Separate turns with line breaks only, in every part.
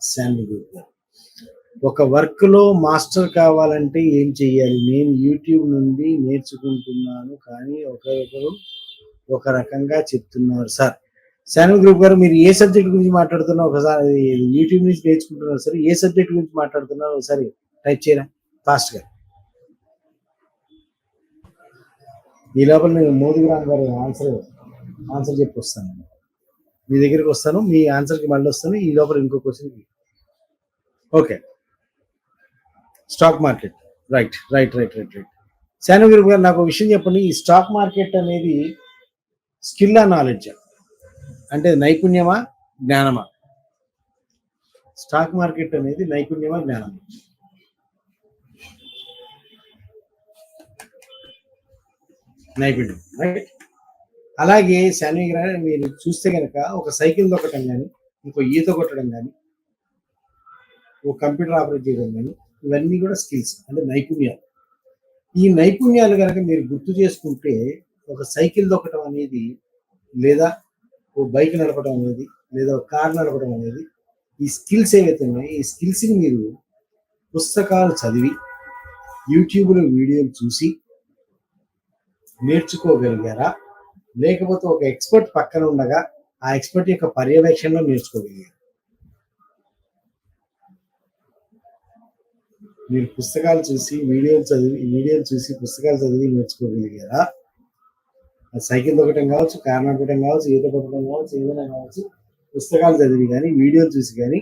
Sandy group గారు ఒక వర్క్లో మాస్టర్ కావాలంటే ఏం చేయాలి నేను యూట్యూబ్ నుండి నేర్చుకుంటున్నాను కానీ ఒకరొకరు ఒక రకంగా చెప్తున్నారు సార్. శాండల్ గ్రూప్ గారు మీరు ఏ సబ్జెక్ట్ గురించి మాట్లాడుతున్నారు ఒకసారి యూట్యూబ్ నుంచి నేర్చుకుంటున్నారు సార్. ఏ సబ్జెక్ట్ గురించి మాట్లాడుతున్నారు ఒకసారి టైప్ చేయరా? ఫాస్ట్గా ఈ లోపల నేను మోదీ గారు ఆన్సర్ ఆన్సర్ చెప్పి వస్తాను మీ దగ్గరికి వస్తాను మీ ఆన్సర్కి మళ్ళీ వస్తాను ఈ లోపల ఇంకో question okay stock market right right right right right Shanagiri గారు నాకు ఒక విషయం చెప్పండి. ఈ స్టాక్ మార్కెట్ అనేది స్కిల్ ఆ నాలెడ్జ్ అంటే నైపుణ్యమా జ్ఞానమా? స్టాక్ మార్కెట్ అనేది నైపుణ్యమా జ్ఞానమా? నైపుణ్యం రైట్ అలాగే శాన్వి గారు మీరు చూస్తే కనుక ఒక సైకిల్ దొక్కటం కానీ ఇంకో ఈత కొట్టడం కానీ ఒక కంప్యూటర్ ఆపరేట్ చేయడం కానీ ఇవన్నీ కూడా స్కిల్స్ అంటే నైపుణ్యాలు. ఈ నైపుణ్యాలు కనుక మీరు గుర్తు చేసుకుంటే ఒక సైకిల్ దొక్కటం అనేది లేదా ఓ బైక్ నడపడం అనేది లేదా ఒక కార్ నడపడం అనేది ఈ స్కిల్స్ ఏవైతే ఉన్నాయో ఈ స్కిల్స్ని మీరు పుస్తకాలు చదివి యూట్యూబ్లో వీడియోలు చూసి నేర్చుకోగలిగారా? లేకపోతే ఒక ఎక్స్పర్ట్ పక్కన ఉండగా ఆ ఎక్స్పర్ట్ యొక్క పర్యవేక్షణలో నేర్చుకోగలిగారు. మీరు పుస్తకాలు చూసి వీడియోలు చదివి వీడియోలు చూసి పుస్తకాలు చదివి నేర్చుకోగలిగారా? సైకిల్ దొక్కటం కావచ్చు కార్ నడపడం కావచ్చు ఈత కొట్టడం కావచ్చు ఏదైనా కావచ్చు పుస్తకాలు చదివి కానీ వీడియోలు చూసి కానీ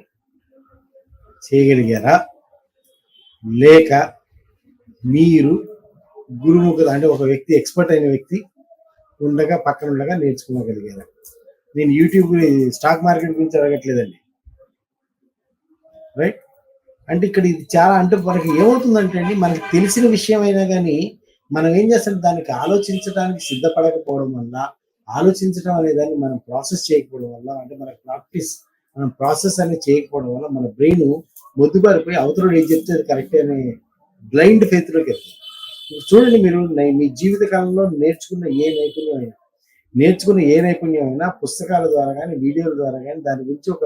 చేయగలిగారా? లేక మీరు గురుముఖ అంటే ఒక వ్యక్తి ఎక్స్పర్ట్ అయిన వ్యక్తి ఉండగా పక్కన ఉండగా నేర్చుకోగలిగాను. నేను యూట్యూబ్ స్టాక్ మార్కెట్ గురించి అడగట్లేదండి. రైట్ అంటే ఇక్కడ ఇది చాలా అంటే మనకి ఏమవుతుందంటే అండి మనకి తెలిసిన విషయం అయినా కానీ మనం ఏం చేస్తాం దానికి ఆలోచించడానికి సిద్ధపడకపోవడం వల్ల ఆలోచించడం అనే దాన్ని మనం ప్రాసెస్ చేయకపోవడం వల్ల అంటే మన ప్రాక్టీస్ మనం ప్రాసెస్ అనేది చేయకపోవడం వల్ల మన బ్రెయిన్ మొద్దుబారిపోయి అవతల ఏం చెప్తే అది కరెక్ట్ అనే బ్లైండ్ ఫేత్లోకి వెళ్తుంది. చూడండి మీరు మీ జీవిత కాలంలో నేర్చుకున్న ఏ నైపుణ్యం అయినా నేర్చుకున్న ఏ నైపుణ్యం అయినా పుస్తకాల ద్వారా కానీ వీడియోల ద్వారా కానీ దాని గురించి ఒక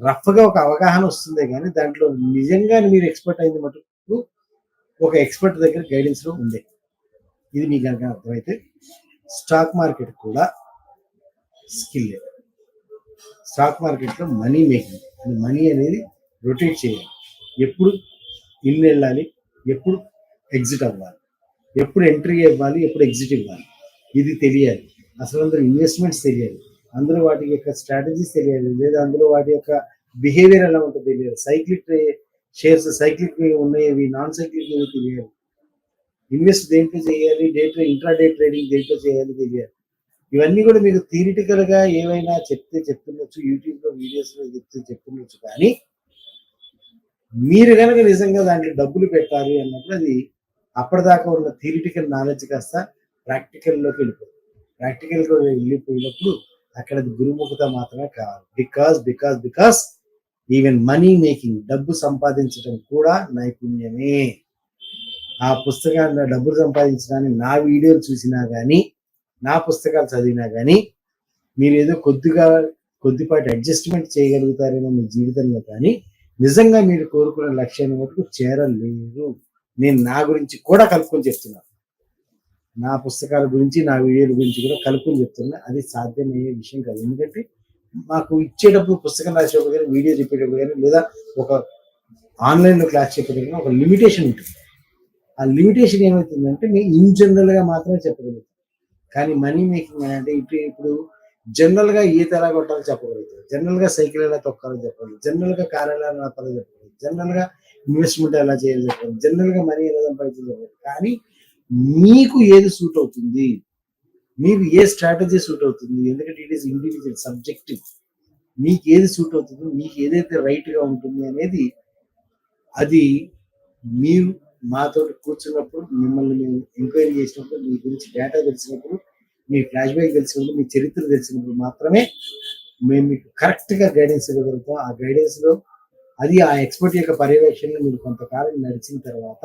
రఫ్గా ఒక అవగాహన వస్తుందే కానీ దాంట్లో నిజంగా మీరు ఎక్స్పర్ట్ అయింది మటుకు ఒక ఎక్స్పర్ట్ దగ్గర గైడెన్స్లో ఉంది ఇది మీకు కనుక అర్థమైతే స్టాక్ మార్కెట్ కూడా స్కిల్ స్టాక్ మార్కెట్లో మనీ మేకింగ్ మనీ అనేది రొటేట్ చేయాలి. ఎప్పుడు ఇన్ వెళ్ళాలి ఎప్పుడు ఎగ్జిట్ అవ్వాలి. ఎప్పుడు ఎంట్రీ ఇవ్వాలి ఎప్పుడు ఎగ్జిట్ ఇవ్వాలి? ఇది తెలియాలి. అసలు అందరూ ఇన్వెస్ట్మెంట్స్ తెలియాలి. అందులో వాటి యొక్క స్ట్రాటజీస్ తెలియాలి. లేదా అందులో వాటి యొక్క బిహేవియర్ ఎలా ఉంటుందో తెలియాలి. సైక్లిక్ షేర్స్ సైక్లిక్ ఉన్నాయి నాన్ సైక్లిక్ తెలియాలి. ఇన్వెస్ట్ దేంట్లో చేయాలి? డేట్ ఇంట్రా డే ట్రేడింగ్ దేంట్లో చేయాలి తెలియాలి. ఇవన్నీ కూడా మీకు థియరిటికల్గా ఏవైనా చెప్తే చెప్తుండొచ్చు యూట్యూబ్లో వీడియోస్ చెప్తే చెప్తుండొచ్చు. కానీ మీరు కనుక నిజంగా దాంట్లో డబ్బులు పెట్టాలి అన్నప్పుడు అది అప్పటిదాకా ఉన్న థియరిటికల్ నాలెడ్జ్ కాస్త ప్రాక్టికల్లోకి వెళ్ళిపోతుంది ప్రాక్టికల్ వెళ్ళిపోయినప్పుడు అక్కడ గురుముఖత మాత్రమే కావాలి. Because because because even money making డబ్బు సంపాదించడం కూడా నైపుణ్యమే. ఆ పుస్తకాన్ని డబ్బులు సంపాదించడానికి నా వీడియోలు చూసినా కానీ నా పుస్తకాలు చదివినా కానీ మీరు ఏదో కొద్దిగా కొద్దిపాటి అడ్జస్ట్మెంట్ చేయగలుగుతారేమో మీ జీవితంలో కానీ నిజంగా మీరు కోరుకున్న లక్ష్యాన్ని మటుకు చేరలేరు. నేను నా గురించి కూడా కలుపుకొని చెప్తున్నాను. నా పుస్తకాల గురించి నా వీడియోల గురించి కూడా కలుపుకొని చెప్తున్నా. అది సాధ్యమయ్యే విషయం కాదు. ఎందుకంటే మాకు ఇచ్చేటప్పుడు పుస్తకం రాసేటప్పుడు కానీ వీడియో చెప్పేటప్పుడు కానీ లేదా ఒక ఆన్లైన్లో క్లాస్ చెప్పేటప్పుడు కానీ ఒక లిమిటేషన్ ఉంటుంది. ఆ లిమిటేషన్ ఏమవుతుందంటే మేము ఇన్ జనరల్గా మాత్రమే చెప్పగలుగుతాం కానీ మనీ మేకింగ్ అంటే ఇప్పుడు ఇప్పుడు జనరల్గా ఈత ఎలా కొట్టాలో చెప్పగలుగుతాం జనరల్గా సైకిల్ ఎలా తొక్కాలో చెప్పగలుగుతాం జనరల్గా కార్ ఎలా నడపాలో చెప్పగలుగుతాం జనరల్గా ఇన్వెస్ట్మెంట్ ఎలా చేయాలి చెప్పారు జనరల్గా మనీ ఎలా సంపాదించాలో కానీ మీకు ఏది సూట్ అవుతుంది? మీకు ఏ స్ట్రాటజీ సూట్ అవుతుంది? ఎందుకంటే ఇట్ ఈస్ ఇండివిజువల్ సబ్జెక్టివ్ మీకు ఏది సూట్ అవుతుందో మీకు ఏదైతే రైట్గా ఉంటుంది అనేది అది మీరు మాతో కూర్చున్నప్పుడు మిమ్మల్ని మేము ఎంక్వైరీ చేసినప్పుడు మీ గురించి డేటా తెలిసినప్పుడు మీ ఫ్లాష్ బ్యాక్ తెలిసినప్పుడు మీ చరిత్ర తెలిసినప్పుడు మాత్రమే మేము మీకు కరెక్ట్గా గైడెన్స్ ఇవ్వగలుగుతాం. ఆ గైడెన్స్లో అది ఆ ఎక్స్పర్ట్ యొక్క పర్యవేక్షణలో మీరు కొంతకాలం నడిచిన తర్వాత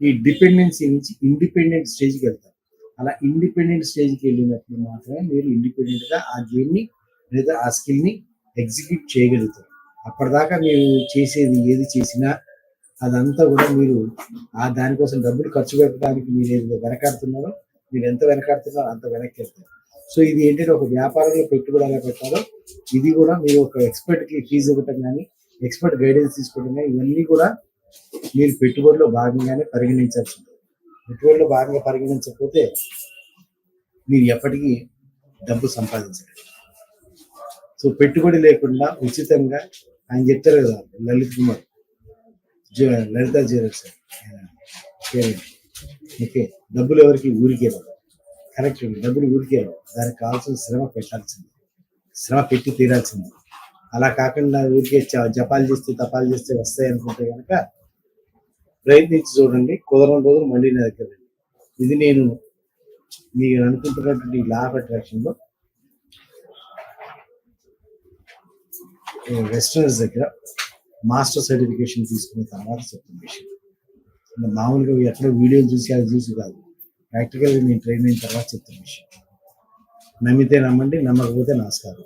ఈ డిపెండెన్సీ నుంచి ఇండిపెండెంట్ స్టేజ్కి వెళ్తారు. అలా ఇండిపెండెంట్ స్టేజ్కి వెళ్ళినప్పుడు మాత్రమే మీరు ఇండిపెండెంట్గా ఆ గేమ్ని లేదా ఆ స్కిల్ని ఎగ్జిక్యూట్ చేయగలుగుతారు. అప్పటిదాకా మీరు చేసేది ఏది చేసినా అదంతా కూడా మీరు ఆ దానికోసం డబ్బులు ఖర్చు పెట్టడానికి మీరు ఏదో వెనకాడుతున్నారో మీరు ఎంత వెనకాడుతున్నారో అంత వెనక్కి వెళ్తారు. సో ఇది ఏంటంటే ఒక వ్యాపారంలో పెట్టుబడి ఎలా పెట్టాలో ఇది కూడా మీరు ఒక ఎక్స్పర్ట్కి ఫీజు ఇవ్వటం కానీ ఎక్స్పర్ట్ గైడెన్స్ తీసుకోవడం ఇవన్నీ కూడా మీరు పెట్టుబడిలో భాగంగానే పరిగణించాల్సి ఉంటుంది. పెట్టుబడిలో భాగంగా పరిగణించకపోతే మీరు ఎప్పటికీ డబ్బు సంపాదించలేదు సో పెట్టుబడి లేకుండా ఉచితంగా ఆయన చెప్తారు కదా లలిత్ కుమార్ లలిత జ్యువెలర్స్ ఓకే డబ్బులు ఎవరికి? ఊరికే కరెక్ట్ డబ్బులు ఊరికే దానికి కావాల్సిన శ్రమ పెట్టాల్సింది. శ్రమ పెట్టి తీరాల్సింది. అలా కాకుండా ఊరికే జపాలు చేస్తే తపాలు చేస్తే వస్తాయి అనుకుంటే కనుక ప్రయత్నించి చూడండి. కుదరని రోజులు మళ్ళీ నా దగ్గర ఇది నేను మీరు అనుకుంటున్నటువంటి లా ఆఫ్ అట్రాక్షన్ వెస్టర్నర్స్ దగ్గర మాస్టర్ సర్టిఫికేషన్ తీసుకున్న తర్వాత చెప్తున్న విషయం. మామూలుగా ఎక్కడో వీడియోలు చూసి అది చూసి కాదు. ప్రాక్టికల్గా నేను ట్రైన్ అయిన తర్వాత చెప్తున్న విషయం. నమ్మితే నమ్మండి నమ్మకపోతే నమస్కారం.